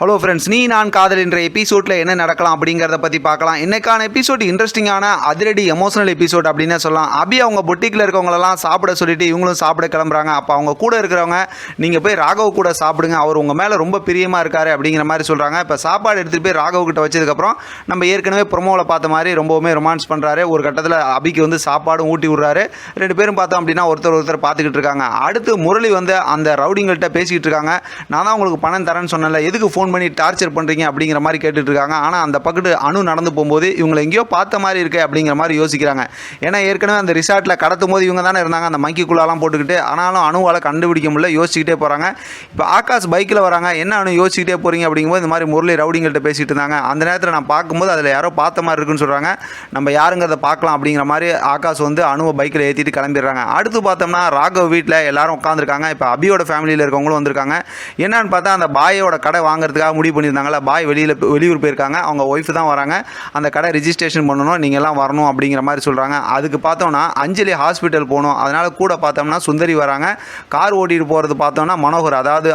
Hello friends நீ நான் காதல் என்ற எபிசோடில் என்ன நடக்கலாம் அப்படிங்கிறத பற்றி பார்க்கலாம். இன்னைக்கான எபிசோட் இன்ட்ரெஸ்டிங்கான அதிரடி எமோஷனல் எபிசோட் அப்படின்னே சொல்லலாம். அபி அவங்க பொட்டிக்கில் இருக்கவங்களெல்லாம் சாப்பிட சொல்லிட்டு இவங்களும் சாப்பிட கிளம்புறாங்க. அப்போ அவங்க கூட இருக்கிறவங்க நீங்கள் போய் ராகவ் கூட சாப்பிடுங்க. அவர் உங்கள் மேலே ரொம்ப பிரியமாக இருக்காரு அப்படிங்கிற மாதிரி சொல்கிறாங்க இப்போ சாப்பாடு எடுத்துகிட்டு போய் ராகவ் கிட்ட வச்சதுக்கப்புறம் நம்ம ஏற்கனவே ப்ரொமோவில் பார்த்த மாதிரி ரொம்பவுமே ரொமான்ஸ் பண்ணுறாரு ஒரு கட்டத்தில் அபிக்கு வந்து சாப்பாடும் ஊட்டி விட்றாரு. ரெண்டு பேரும் பார்த்தோம் அப்படின்னா ஒருத்தர் ஒருத்தர் பார்த்துக்கிட்டு இருக்காங்க. அடுத்து முரளி வந்து அந்த ரவுடிங்கள்ட்ட பேசிக்கிட்டு இருக்காங்க. நான் தான் உங்களுக்கு பணம் தரேன்னு சொன்னல எதுக்கு ஃபோன் பண்ணி டார்ச்சர் பண்ணுறீங்க அப்படிங்கிற மாதிரி கேட்டுட்டு இருக்காங்க. ஆனால் அந்த பக்கத்து அணு நடந்து போகும்போது இவங்களை எங்கேயோ பார்த்த மாதிரி இருக்கே அப்படிங்கிற மாதிரி யோசிக்கிறாங்க. ஏன்னா ஏற்கனவே அந்த ரிசார்ட்டில் கடத்தும் போது இவங்க தானே இருந்தாங்க. அந்த மங்கிக்குள்ளாலாம் போட்டுக்கிட்டு ஆனாலும் அணுவால் கண்டுபிடிக்க முடியல. யோசிச்சுக்கிட்டே போகிறாங்க இப்போ ஆகாஷ் பைக்கில் வராங்க. என்ன அணு யோசிச்சுக்கிட்டே போகிறீங்க அப்படிங்கும்போது இந்த மாதிரி முரளி ரவுடிங்கள்ட்ட பேசிகிட்டு இருந்தாங்க. அந்த நேரத்தில் நான் பார்க்கும்போது அதில் யாரோ பார்த்த மாதிரி இருக்குன்னு சொல்கிறாங்க நம்ம யாருங்கிறத பார்க்கலாம் அப்படிங்கிற மாதிரி ஆகாஷ் வந்து அணுவை பைக்கில் ஏற்றிட்டு கிளம்பிடுறாங்க. அடுத்து பார்த்தோம்னா ராகவ் வீட்டில் எல்லாரும் உட்காந்துருக்காங்க இப்போ அபியோட ஃபேமிலியில் இருக்கவங்களும் வந்திருக்காங்க. என்னன்னு பார்த்தா அந்த பாயோட கடை பண்ணுறதுக்காக முடிவு பண்ணியிருந்தாங்களா பாய் வெளியில் வெளியூர் போயிருக்காங்க. அவங்க ஒய்ஃப் தான் வராங்க. அந்த கடை ரிஜிஸ்ட்ரேஷன் பண்ணணும். நீங்கள்லாம் வரணும் அப்படிங்கிற மாதிரி சொல்கிறாங்க அதுக்கு பார்த்தோன்னா அஞ்சலி ஹாஸ்பிட்டல் போகணும். அதனால் கூட பார்த்தோம்னா சுந்தரி வராங்க. கார் ஓட்டிட்டு போகிறது பார்த்தோம்னா மனோகர் அதாவது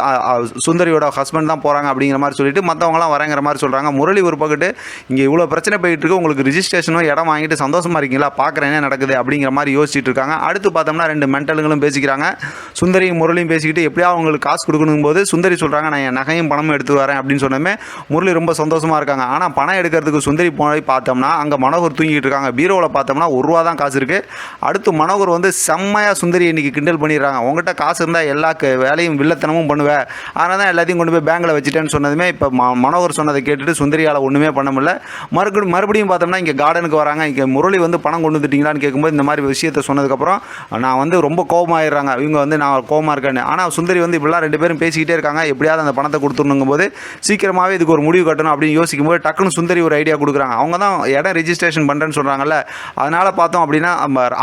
சுந்தரியோட ஹஸ்பண்ட் தான் போகிறாங்க அப்படிங்கிற மாதிரி சொல்லிட்டு மற்றவங்களாம் வரங்கிற மாதிரி சொல்கிறாங்க முரளி ஒரு பக்கத்து இங்கே இவ்வளோ பிரச்சனை போயிட்டு இருக்கு உங்களுக்கு ரிஜிஸ்ட்ரேஷனும் இடம் வாங்கிட்டு சந்தோஷமாக இருக்கீங்களா? பார்க்குறேன் என்ன நடக்குது? அப்படிங்கிற மாதிரி யோசிச்சுட்டு இருக்காங்க. அடுத்து பார்த்தோம்னா ரெண்டு மென்டலுங்களும் பேசிக்கிறாங்க. சுந்தரியும் முரளியும் பேசிக்கிட்டு எப்படியா அவங்களுக்கு காசு கொடுக்கணும் போது சுந்தரி சொல்கிறாங்க நான் என் நகையும் பணமும் எடுத்து வரேன். அப்படின்னு சொன்னதுமே முரளி ரொம்ப சந்தோஷமாக இருக்காங்க. ஆனால் பணம் எடுக்கிறதுக்கு சுந்தரி போய் பார்த்தோம்னா அங்கே மனோகர் தூங்கிட்டு இருக்காங்க. பீரோவில் பார்த்தோம்னா ஒரு ரூபா தான் காசு இருக்குது அடுத்து மனோகர் வந்து செம்மையாக சுந்தரி இன்றைக்கி கிண்டல் பண்ணிடுறாங்க. உங்கள்கிட்ட காசு இருந்தால் எல்லா வேலையும் வில்லத்தனமும் பண்ணுவேன் அதனால தான் எல்லாத்தையும் கொண்டு போய் பேங்கில் வச்சுட்டேன்னு சொன்னதுமே இப்போ ம மனோகர் சொன்னதை கேட்டுட்டு சுந்தரியால் ஒன்றுமே பண்ண முடியல. மறுபடியும் மறுபடியும் பார்த்தோம்னா இங்கே கார்டனுக்கு வராங்க. இங்கே முரளி வந்து பணம் கொண்டு வந்துட்டீங்களான்னு கேட்கும்போது இந்த மாதிரி விஷயத்த சொன்னதுக்கப்புறம் நான் வந்து ரொம்ப கோபமாயிடுறாங்க. இவங்க வந்து நான் கோபமாக இருக்கேன்னு. ஆனால் சுந்தரி வந்து இப்படிலாம் ரெண்டு பேரும் பேசிக்கிட்டே இருக்காங்க. எப்படியாவது அந்த பணத்தை கொடுத்துடணுங்கும் போது சீக்கிரமாகவே இதுக்கு ஒரு முடிவு கட்டணும் அப்படின்னு யோசிக்கும் போது டக்குன்னு சுந்தரி ஒரு ஐடியா கொடுக்குறாங்க. அவங்க தான் இடம் ரெஜிஸ்ட்ரேஷன் பண்ணுறேன்னு சொல்கிறாங்கல்ல அதனால் பார்த்தோம் அப்படின்னா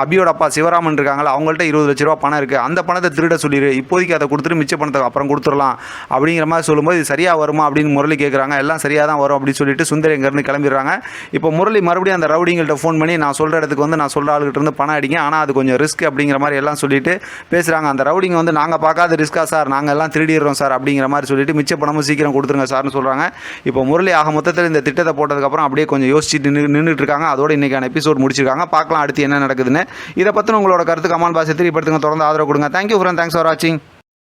அபியோட அப்பா சிவராமன் இருக்காங்கல்ல அவங்கள்ட்ட இருபது லட்ச ரூபா பணம் இருக்குது அந்த பணத்தை திருட சொல்லிடு இப்போதைக்கு அதை கொடுத்துட்டு மிச்ச பணத்தை அப்புறம் கொடுத்துடலாம் அப்படிங்கிற மாதிரி சொல்லும்போது இது சரியாக வருமா அப்படின்னு முரளி கேட்குறாங்க எல்லாம் சரியாக தான் வரும் அப்படின்னு சொல்லிட்டு சுந்தரி இங்கேருந்து கிளம்பிடுறாங்க. இப்போ முரளி மறுபடியும் அந்த ரவுடிங்கள்ட்ட ஃபோன் பண்ணி நான் சொல்கிற இடத்துக்கு வந்து நான் சொல்கிற ஆளுகிட்ட இருந்து பணம் அடிங்க. ஆனால் அது கொஞ்சம் ரிஸ்க் அப்படிங்கிற மாதிரி எல்லாம் சொல்லிட்டு பேசுகிறாங்க அந்த ரவுடிங்க வந்து நாங்கள் பார்க்காத ரிஸ்க்காக சார். நாங்கள் எல்லாம் திருடிடுறோம் சார் அப்படிங்கிற மாதிரி சொல்லிட்டு மிச்ச பணமும் சீக்கிரம் கொடுத்துருங்க சார்னு சொல்கிறாங்க இப்போ முரளி ஆக மொத்தத்தில் இந்த திட்டத்தை போட்டதுக்கப்புறம் அப்படியே கொஞ்சம் யோசிச்சுட்டு நின்று நின்றுட்டு இருக்காங்க அதோட இன்றைக்கான எபிசோட் முடிச்சிருக்காங்க. பார்க்கலாம் அடுத்து என்ன நடக்குதுன்னு. இதை பற்றின உங்களோட கருத்து கமான் பாசை தெரியப்படுத்துங்க. தொடர்ந்து ஆதரவு கொடுங்க. தேங்க்யூ ஃப்ரெண்ட் தேங்க்ஸ் ஃபார் வாட்சிங்